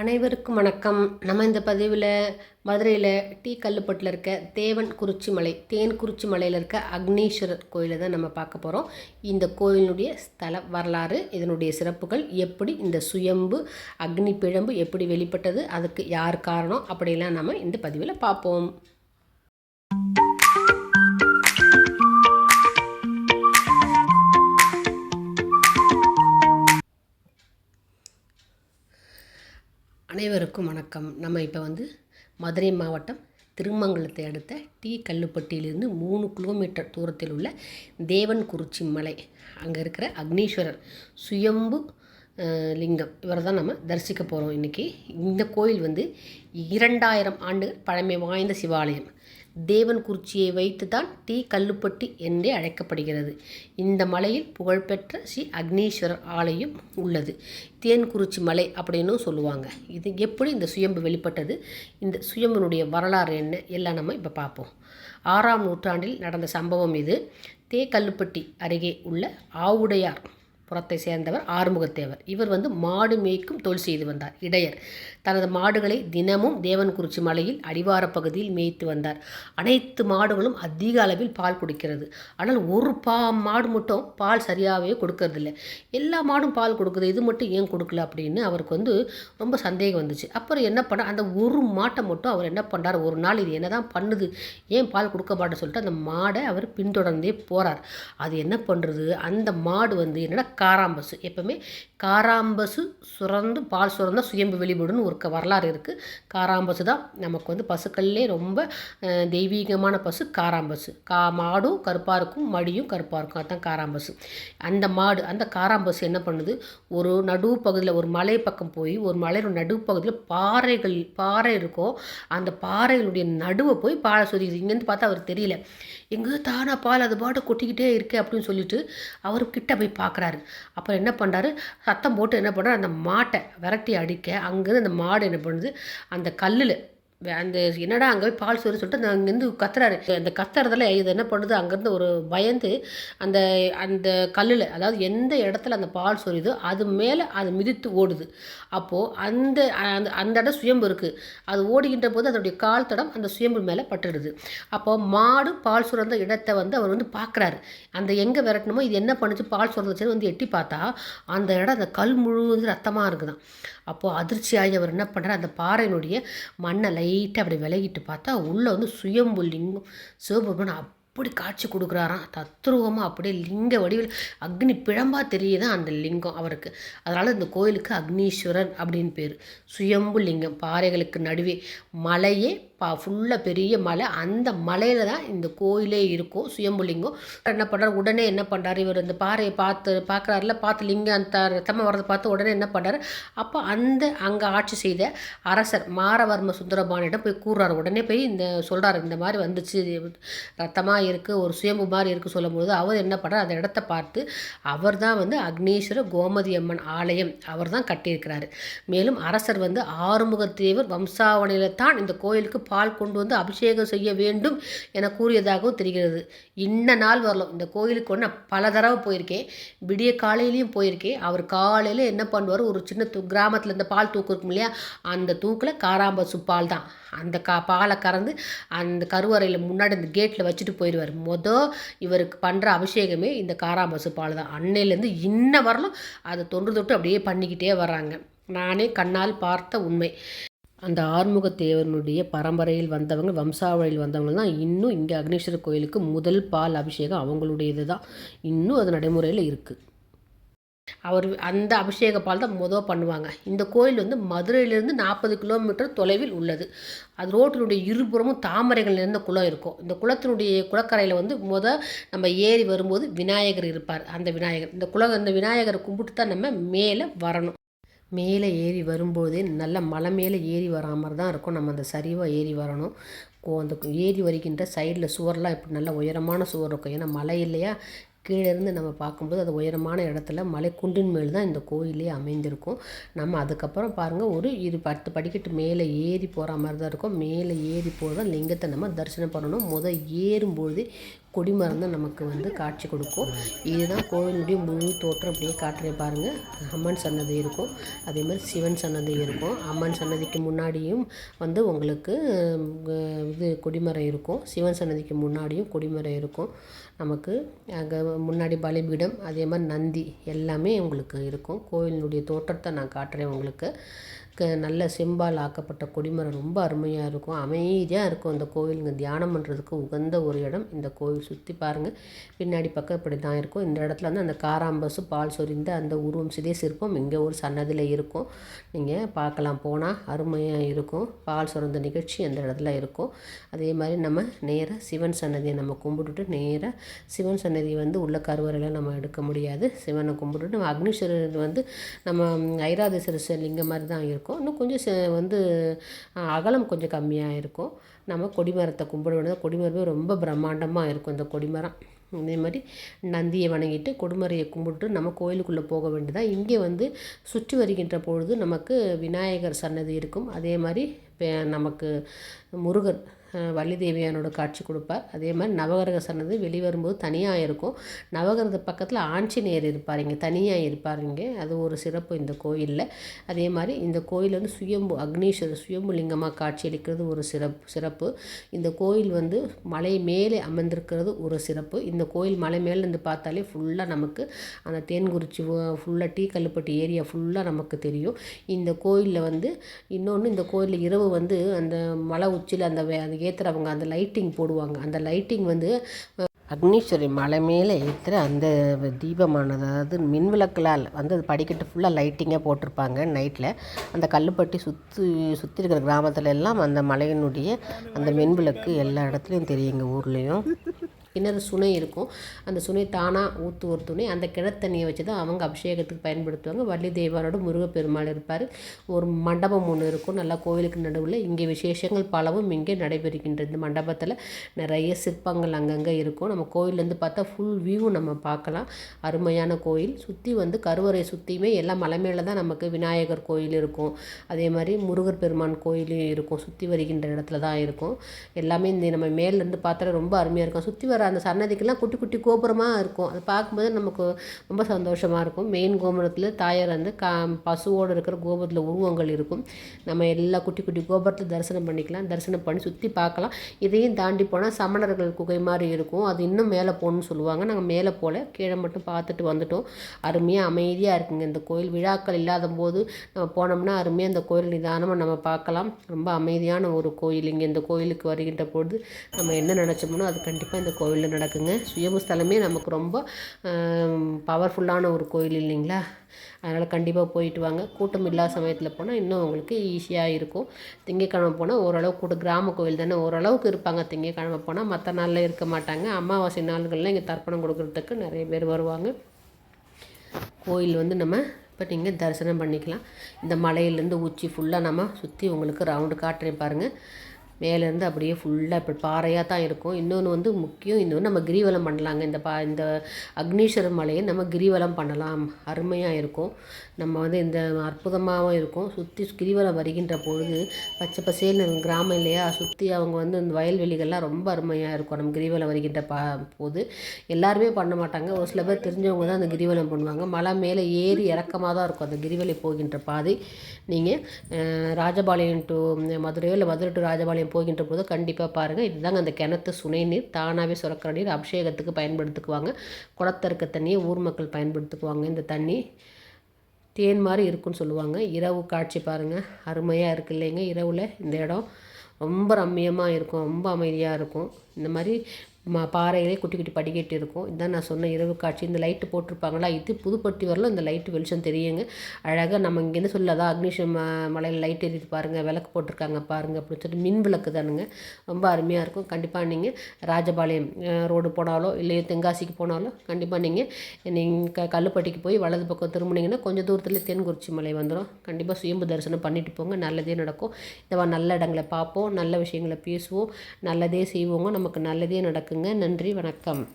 அனைவருக்கும் வணக்கம். நம்ம இந்த பதிவில் மதுரையில் டீ கல்லுப்பட்டில் இருக்க தேவன் குறிச்சி மலை தேன் குறிச்சி மலையில் இருக்க அக்னீஸ்வரர் கோயிலை தான் நம்ம பார்க்க போகிறோம் இந்த கோயிலினுடைய ஸ்தல வரலாறு இதனுடைய சிறப்புகள் எப்படி இந்த சுயம்பு அக்னி பிழம்பு எப்படி வெளிப்பட்டது அதுக்கு யார் காரணம் அப்படிலாம் நம்ம இந்த பதிவில் பார்ப்போம். அனைவருக்கும் வணக்கம். நம்ம இப்போ வந்து மதுரை மாவட்டம் திருமங்கலத்தை அடுத்த டி கல்லுப்பட்டியிலிருந்து மூணு கிலோமீட்டர் தூரத்தில் உள்ள தேவன்குறிச்சி மலை. அங்கே இருக்கிற அக்னீஸ்வரர் சுயம்பு லிங்கம். இவரை தான் நம்ம தரிசிக்க போகிறோம் இன்றைக்கி இந்த கோயில் வந்து இரண்டாயிரம் ஆண்டுகள் பழமை வாய்ந்த சிவாலயம். தேவன்குறிச்சியை வைத்து தான் டி கல்லுப்பட்டி என்றே அழைக்கப்படுகிறது. இந்த மலையில் புகழ்பெற்ற ஸ்ரீ அக்னீஸ்வரர் ஆலயம் உள்ளது. தேன்குறிச்சி மலை அப்படின்னும் சொல்லுவாங்க. இது எப்படி இந்த சுயம்பு வெளிப்பட்டது? இந்த சுயம்பினுடைய வரலாறு என்ன? எல்லாம் நம்ம இப்போ பார்ப்போம். ஆறாம் நூற்றாண்டில் நடந்த சம்பவம் இது. தே கல்லுப்பட்டி அருகே உள்ள ஆவுடையார் புறத்தை சேர்ந்தவர் ஆறுமுகத்தேவர். இவர் வந்து மாடு மேய்க்கும் தொழில் செய்து வந்தார். இடையர். தனது மாடுகளை தினமும் தேவன்குறிச்சி மலையில் அடிவார பகுதியில் மேய்த்து வந்தார். அனைத்து மாடுகளும் அதிக அளவில் பால் குடிக்கிறது. ஆனால் ஒரு பா மாடு மட்டும் பால் சரியாகவே கொடுக்கறதில்ல. எல்லா மாடும் பால் கொடுக்குது. இது மட்டும் ஏன் கொடுக்கல அப்படின்னு அவருக்கு வந்து ரொம்ப சந்தேகம் வந்துச்சு. அப்புறம் என்ன பண்ண அந்த ஒரு மாட்டை மட்டும் அவர் என்ன பண்ணுறார் ஒரு நாள் இது என்ன தான் பண்ணுது? ஏன் பால் கொடுக்க மாட்டேன்னு சொல்லிட்டு அந்த மாடை அவர் பின்தொடர்ந்தே போகிறார் அது என்ன பண்ணுறது அந்த மாடு வந்து என்னென்னா காராம்பசு. எப்பவுமே காராம்பசு சுரந்து பால் சுரந்தால் சுயம்பு வெளிப்படுன்னு ஒரு க- வரலாறு இருக்குது காராம்பசு தான் நமக்கு வந்து பசுக்கள்லே ரொம்ப தெய்வீகமான பசு காராம்பசு. கா மாடும் கருப்பாக இருக்கும் மடியும் கருப்பாக இருக்கும் அதுதான் காராம்பசு. அந்த மாடு அந்த காராம்பசு என்ன பண்ணுது? ஒரு நடு பகுதியில் ஒரு மலை பக்கம் போய் ஒரு மலையோட நடுப்பகுதியில் பாறைகள் பாறை இருக்கும். அந்த பாறைகளுடைய நடுவை போய் பாலை சொரியுது. இங்கேருந்து பார்த்தா அவருக்கு தெரியல. எங்கே தானா பால் அது பாட்டு கொட்டிக்கிட்டே இருக்கு அப்படின்னு சொல்லிட்டு அவர் கிட்ட போய் பார்க்குறாரு அப்புறம் என்ன பண்ணுறாரு சத்தம் போட்டு என்ன பண்ணுறாரு அந்த மாட்டை விரட்டி அடிக்க அங்கேருந்து அந்த மாடு என்ன பண்ணுது? அந்த கல்லில் அந்த என்னடா அங்கே போய் பால் சோறு சொல்லிட்டு நான் அங்கேருந்து கத்துறாரு. அந்த கத்துறதுல இது என்ன பண்ணுது? அங்கேருந்து ஒரு பயந்து அந்த அந்த கல்லில் அதாவது எந்த இடத்துல அந்த பால் சொரியுதோ அது மேலே அது மிதித்து ஓடுது. அப்போது அந்த அந்த அந்த இடம் சுயம்பு இருக்குது அது ஓடுகின்ற போது அதனுடைய கால் தடம் அந்த சுயம்பு மேலே பட்டுடுது. அப்போ மாடு பால் சுரந்த இடத்தை வந்து அவர் வந்து பார்க்குறாரு அந்த எங்கே விரட்டணுமோ இது என்ன பண்ணுச்சு? பால் சுரந்துச்சுன்னு வந்து எட்டி பார்த்தா அந்த இடம் அந்த கல் முழுவதும் ரத்தமாக இருக்குதான். அப்போது அதிர்ச்சியாகி அவர் என்ன பண்ணுறாரு அந்த பாறையினுடைய மண்ணை லைட்டாக அப்படி விலகிட்டு பார்த்தா உள்ளே வந்து சுயம்பு லிங்கம் சிவபெருமான் அப்படி காட்சி கொடுக்குறாராம். தத்ரூபமாக அப்படியே லிங்க வடிவில் அக்னி பிழம்பாக தெரியுதான் அந்த லிங்கம் அவருக்கு? அதனால் இந்த கோயிலுக்கு அக்னீஸ்வரன் அப்படின்னு பேர். சுயம்பு லிங்கம் பாறைகளுக்கு நடுவே மலையே பா ஃபுல்லாக பெரிய மலை. அந்த மலையில் தான் இந்த கோயிலே இருக்கும் சுயம்புலிங்கம். என்ன பண்ணுறாரு உடனே என்ன பண்ணுறாரு இவர் இந்த பாறையை பார்த்து பார்க்குறாருல பார்த்து லிங்கம் அந்த ரத்தமாக வரதை பார்த்து உடனே என்ன பண்ணுறாரு அப்போ அந்த அங்கே ஆட்சி செய்த அரசர் மாரவர்ம சுந்தரபாணியிடம் போய் கூறுறாரு. உடனே போய் இந்த சொல்கிறாரு இந்த மாதிரி வந்துச்சு ரத்தமாக இருக்குது ஒரு சுயம்பு மாதிரி இருக்குது சொல்லும்போது அவர் என்ன பண்ணுறாரு அந்த இடத்த பார்த்து அவர் தான் வந்து அக்னீஸ்வர கோமதி அம்மன் ஆலயம் அவர் தான் கட்டியிருக்கிறாரு. மேலும் அரசர் வந்து ஆறுமுகத்தேவர் வம்சாவளியில் தான் இந்த கோயிலுக்கு பால் கொண்டு வந்து அபிஷேகம் செய்ய வேண்டும் என கூறியதாகவும் தெரிகிறது. இன்ன நாள் வரலாம். இந்த கோயிலுக்கு ஒன்று பல தடவை போயிருக்கேன். விடிய காலையிலையும் போயிருக்கேன். அவர் காலையில் என்ன பண்ணுவார்? ஒரு சின்ன தூ கிராமத்தில் இந்த பால் தூக்கு இருக்கும் இல்லையா? அந்த தூக்கில் காராம்பசு பால் தான். அந்த கா பாலை கறந்து அந்த கருவறையில் முன்னாடி அந்த கேட்டில் வச்சுட்டு போயிடுவார் மொதல் இவருக்கு பண்ணுற அபிஷேகமே இந்த காராம்பசு பால் தான். அன்னையிலேருந்து இன்ன வரலும் அதை தொன்று தொட்டு அப்படியே பண்ணிக்கிட்டே வர்றாங்க. நானே கண்ணால் பார்த்த உண்மை. அந்த ஆறுமுகத்தேவனுடைய பரம்பரையில் வந்தவங்க வம்சாவளியில் வந்தவங்க தான் இன்னும் இங்கே அக்னீஸ்வரர் கோயிலுக்கு முதல் பால் அபிஷேகம் அவங்களுடையது தான். இன்னும் அது நடைமுறையில் இருக்குது அவர் அந்த அபிஷேக பால் தான் மொதல் பண்ணுவாங்க. இந்த கோயில் வந்து மதுரையிலேருந்து நாற்பது கிலோமீட்டர் தொலைவில் உள்ளது. அது ரோட்டினுடைய இருபுறமும் தாமரைகள் நிறைந்த குளம் இருக்கும். இந்த குளத்தினுடைய குளக்கரையில் வந்து முத நம்ம ஏறி வரும்போது விநாயகர் இருப்பார். அந்த விநாயகர் இந்த குளம் அந்த விநாயகரை கும்பிட்டு தான் நம்ம மேலே வரணும். மேலே ஏறி வரும்போதே நல்ல மலை மேலே ஏறி வரா மாதிரி தான் இருக்கும். நம்ம அந்த சரிவாக ஏறி வரணும். கோ அந்த ஏறி வருகின்ற சைடில் சுவர்லாம் இப்படி நல்ல உயரமான சுவர் இருக்கும். ஏன்னா மலை இல்லையா? கீழே இருந்து நம்ம பார்க்கும்போது அது உயரமான இடத்துல மலை குன்றின் மேல் தான் இந்த கோயிலே அமைந்திருக்கும். நம்ம அதுக்கப்புறம் பாருங்கள் ஒரு இரு பத்து படிக்கட்டு மேலே ஏறி போகிற மாதிரி தான் இருக்கும். மேலே ஏறி போகிறதா லிங்கத்தை நம்ம தரிசனம் பண்ணணும். முத ஏறும்பொழுது கொடிமரம் தான் நமக்கு வந்து காட்சி கொடுக்கும். இதுதான் கோவிலுடைய முழு தோற்றம். அப்படியே காட்டுறேன் பாருங்கள் அம்மன் சன்னதி இருக்கும். அதே மாதிரி சிவன் சன்னதி இருக்கும். அம்மன் சன்னதிக்கு முன்னாடியும் வந்து உங்களுக்கு இது கொடிமரம் இருக்கும். சிவன் சன்னதிக்கு முன்னாடியும் கொடிமரம் இருக்கும். நமக்கு அங்கே முன்னாடி பலிபீடம் அதே மாதிரி நந்தி எல்லாமே உங்களுக்கு இருக்கும். கோவிலினுடைய தோற்றத்தை நான் காட்டுறேன் உங்களுக்கு. நல்ல செம்பால் ஆக்கப்பட்ட கொடிமரம் ரொம்ப அருமையாக இருக்கும். அமைதியாக இருக்கும். அந்த கோவிலுங்க தியானம் பண்ணுறதுக்கு உகந்த ஒரு இடம். இந்த கோவில் சுற்றி பாருங்கள் பின்னாடி பக்கம் இப்படி தான் இருக்கும். இந்த இடத்துல வந்து அந்த காராம்பசு பால் சொரிந்த அந்த உருவம் சிதை சிற்பம் இங்கே ஒரு சன்னதியில் இருக்கும். நீங்கள் பார்க்கலாம். போனால் அருமையாக இருக்கும். பால் சுரந்த நிகழ்ச்சி அந்த இடத்துல இருக்கும். அதே மாதிரி நம்ம நேராக சிவன் சன்னதியை நம்ம கும்பிட்டுட்டு நேராக சிவன் சன்னதி வந்து உள்ள கருவறையில் நம்ம எடுக்க முடியாது. சிவனை கும்பிட்டுட்டு நம்ம அக்னிஸ்வரர் வந்து நம்ம ஐராதீஸ்வரர் லிங்கம் மாதிரி தான் இருக்கும். இருக்கும். இன்னும் கொஞ்சம் வந்து அகலம் கொஞ்சம் கம்மியாக இருக்கும். நம்ம கொடிமரத்தை கும்பிட வேண்டியது கொடிமரமே ரொம்ப பிரம்மாண்டமாக இருக்கும் இந்த கொடிமரம் இதே மாதிரி நந்தியை வணங்கிட்டு கொடுமரையை கும்பிட்டு நம்ம கோயிலுக்குள்ளே போக வேண்டியதாக இங்கே வந்து சுற்றி வருகின்ற பொழுது நமக்கு விநாயகர் சன்னதி இருக்கும். அதே மாதிரி நமக்கு முருகர் வள்ளி தேவியானோட காட்சி கொடுப்பார். அதே மாதிரி நவகிரக சன்னதி வெளிவரும்போது தனியாக இருக்கும். நவகிரக பக்கத்தில் ஆஞ்சநேயர் இருப்பாருங்க தனியாக இருப்பாருங்க அது ஒரு சிறப்பு இந்த கோயிலில். அதே மாதிரி இந்த கோயில் வந்து சுயம்பு அக்னீஸ்வரர் சுயம்பு லிங்கமாக காட்சி அளிக்கிறது ஒரு சிறப்பு சிறப்பு. இந்த கோயில் வந்து மலை மேலே அமர்ந்திருக்கிறது ஒரு சிறப்பு. இந்த கோயில் மலை மேலேருந்து பார்த்தாலே ஃபுல்லாக நமக்கு அந்த தேன்குறிச்சி ஃபுல்லாக டீ கல்லுப்பட்டி ஏரியா ஃபுல்லாக நமக்கு தெரியும். இந்த கோயிலில் வந்து இன்னொன்று இந்த கோயிலில் இரவு வந்து அந்த மலை உச்சியில் அந்த ஏற்றுறவங்க அந்த லைட்டிங் போடுவாங்க. அந்த லைட்டிங் வந்து அக்னீஸ்வரி மலை மேலே ஏற்றுற அந்த தீபமானது அதாவது மின்விளக்கலால் வந்து அது படிக்கட்டு ஃபுல்லாக லைட்டிங்காக போட்டிருப்பாங்க நைட்டில் அந்த கல்லுப்பட்டி சுற்றி சுற்றி இருக்கிற கிராமத்துல எல்லாம் அந்த மலையினுடைய அந்த மின்விளக்கு எல்லா இடத்துலையும் தெரியும் எங்கள் ஊர்லேயும். கிணறு சுனை இருக்கும். அந்த சுனை தானாக ஊற்று ஒரு துணை. அந்த கிணத்தண்ணியை வச்சு தான் அவங்க அபிஷேகத்துக்கு பயன்படுத்துவாங்க. வள்ளி தெய்வானோட முருகப்பெருமாள் இருப்பார். ஒரு மண்டபம் ஒன்று இருக்கும். நல்லா கோவிலுக்கு நடுவில் இங்கே விசேஷங்கள் பலவும் இங்கே நடைபெறுகின்ற இந்த மண்டபத்தில் நிறைய சிற்பங்கள் அங்கங்கே இருக்கும். நம்ம கோயிலேருந்து பார்த்தா ஃபுல் வியூ நம்ம பார்க்கலாம். அருமையான கோயில். சுற்றி வந்து கருவறை சுற்றியுமே எல்லாம் மலை மேலே தான் நமக்கு விநாயகர் கோயில் இருக்கும். அதே மாதிரி முருகர் பெருமான் கோயிலும் இருக்கும். சுற்றி வருகின்ற இடத்துல தான் இருக்கும். எல்லாமே இந்த நம்ம மேலேருந்து பார்த்தா ரொம்ப அருமையாக இருக்கும். சுற்றி வர வர அந்த சன்னதிக்கெல்லாம் குட்டி குட்டி கோபுரமாக இருக்கும். அதை பார்க்கும்போது நமக்கு ரொம்ப சந்தோஷமாக இருக்கும். மெயின் கோபுரத்தில் தாயார் வந்து கா பசுவோடு இருக்கிற கோபுரத்தில் உருவங்கள் இருக்கும். நம்ம எல்லா குட்டி குட்டி கோபுரத்தில் தரிசனம் பண்ணிக்கலாம். தரிசனம் பண்ணி சுற்றி பார்க்கலாம். இதையும் தாண்டி போனால் சமணர்கள் குகை மாதிரி இருக்கும். அது இன்னும் மேலே போகணும்னு சொல்லுவாங்க. நாங்கள் மேலே போகல கீழே மட்டும் பார்த்துட்டு வந்துட்டோம். அருமையாக அமைதியாக இருக்குங்க. இந்த கோயில் விழாக்கள் இல்லாத போது நம்ம போனோம்னா அருமையாக இந்த கோயில் நிதானமாக நம்ம பார்க்கலாம். ரொம்ப அமைதியான ஒரு கோயில். இங்கே இந்த கோயிலுக்கு வருகின்ற பொழுது நம்ம என்ன நினச்சோம்னோ அது கண்டிப்பாக இந்த கோயில் கோவிலில் நடக்குங்க. சுயம்பு நமக்கு ரொம்ப பவர்ஃபுல்லான ஒரு கோயில் இல்லைங்களா? அதனால் கண்டிப்பாக போயிட்டு வாங்க. கூட்டம் இல்லாத சமயத்தில் போனால் இன்னும் உங்களுக்கு ஈஸியாக இருக்கும். திங்கக்கிழமை போனால் ஓரளவு கூட கிராம கோவில் தானே ஓரளவுக்கு இருப்பாங்க. திங்கக்கிழமை போனால் மற்ற நாளில் இருக்க மாட்டாங்க. அமாவாசை நாள்களில் இங்கே தர்ப்பணம் கொடுக்குறதுக்கு நிறைய பேர் வருவாங்க. கோயில் வந்து நம்ம இப்போ நீங்கள் தரிசனம் பண்ணிக்கலாம். இந்த மலையிலேருந்து உச்சி ஃபுல்லாக நம்ம சுற்றி உங்களுக்கு ரவுண்டு காட்டுறேன் பாருங்கள் மேலேருந்து அப்படியே ஃபுல்லாக இப்படி பாறையாக தான் இருக்கும். இன்னொன்று வந்து முக்கியம் இன்னொன்று நம்ம கிரிவலம் பண்ணலாங்க. இந்த பா இந்த அக்னீஸ்வரர் மலையை நம்ம கிரிவலம் பண்ணலாம். அருமையாக இருக்கும். நம்ம வந்து இந்த அற்புதமாகவும் இருக்கும். சுற்றி கிரிவலம் வருகின்ற பொழுது பச்சை பசேல்னு கிராமம் இல்லையா சுற்றி அவங்க வந்து இந்த வயல்வெளிகள்லாம் ரொம்ப அருமையாக இருக்கும். நம்ம கிரிவலம் வருகின்ற பா போது எல்லாருமே பண்ண மாட்டாங்க. ஒரு சில பேர் தெரிஞ்சவங்க தான் அந்த கிரிவலம் பண்ணுவாங்க. மலை மேலே ஏறி இறக்கமாக தான் இருக்கும் அந்த கிரிவலை போகின்ற பாதை. நீங்கள் ராஜபாளையம் டு மதுரையோ இல்லை மதுரை டு ராஜபாளையம் போகின்ற போது கண்டிப்பாக பாருங்கள் இதுதாங்க அந்த கிணத்து சுனை நீர் தானாகவே சுரக்கிற நீர் அபிஷேகத்துக்கு பயன்படுத்திக்குவாங்க. குளத்திறக்க தண்ணியை ஊர் மக்கள் பயன்படுத்துக்குவாங்க. இந்த தண்ணி தேன் மாதிரி இருக்குன்னு சொல்லுவாங்க. இரவு காட்சி பாருங்கள் அருமையாக இருக்கு இல்லைங்க. இரவில் இந்த இடம் ரொம்ப ரம்மியமாக இருக்கும். ரொம்ப அமைதியாக இருக்கும். இந்த மாதிரி மா பாறையிலே குட்டி குட்டி படிக்கட்டு இருக்கும். இதான் நான் சொன்ன இரவு காட்சி. இந்த லைட்டு போட்டிருப்பாங்களா? இது புதுப்பட்டி வரலாம் இந்த லைட்டு வெளிச்சம் தெரியுங்க. அழகாக நம்ம இங்கேருந்து சொல்லாதா அக்னிஷம் மலையில் லைட் எரியுது பாருங்கள் விளக்கு போட்டிருக்காங்க பாருங்கள் அப்படின்னு சொல்லிட்டு மின் விளக்கு தானுங்க. ரொம்ப அருமையாக இருக்கும். கண்டிப்பாக நீங்கள் ராஜபாளையம் ரோடு போனாலோ இல்லை தென்காசிக்கு போனாலோ கண்டிப்பாக நீங்கள் நீங்கள் க கல்லுப்பட்டிக்கு போய் வலது பக்கம் திரும்பினீங்கன்னா கொஞ்சம் தூரத்தில் தென்குறிச்சி மலை வந்துடும் கண்டிப்பாக சுயம்பு தரிசனம் பண்ணிட்டு போங்க. நல்லதே நடக்கும். இந்த நல்ல இடங்களை பார்ப்போம் நல்ல விஷயங்களை பேசுவோம் நல்லதே செய்வோங்க. நமக்கு நல்லதே நடக்குங்க. நன்றி வணக்கம்.